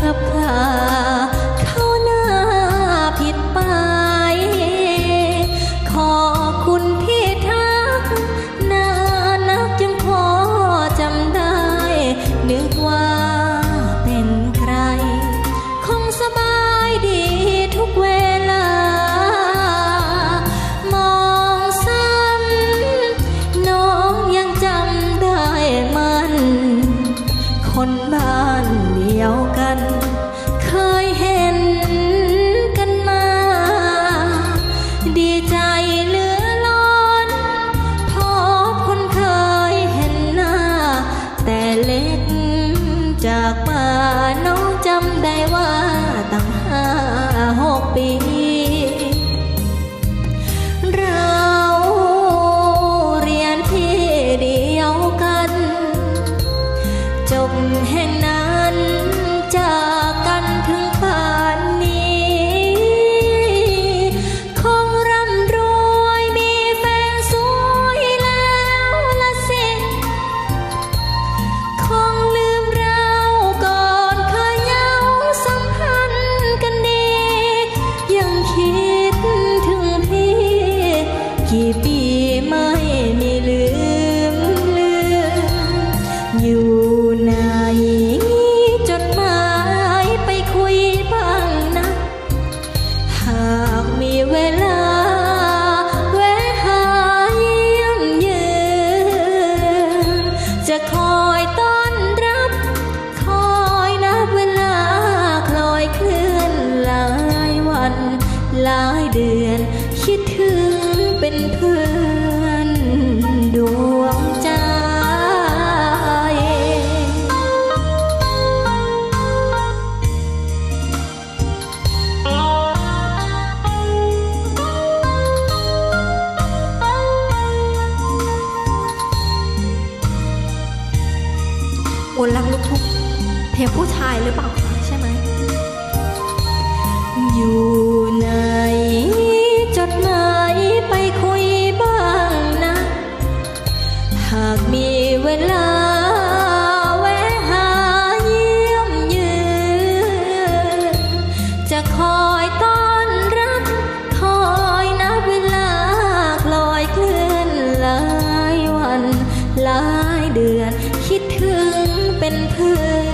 กับคลา จากป่าน้องจำได้ว่าตั้งห้าหกปี เราเรียนที่เดียวกัน จบแห่งี่ปีไม่มีลืมลืมอยู่ มนรักลูกทุ่งเพลงผู้ชายหรือเปล่าใช่ไหม อยู่ไหนจดหมายไปคุยบ้างนะ หากมีเวลา เป็นเพื่อน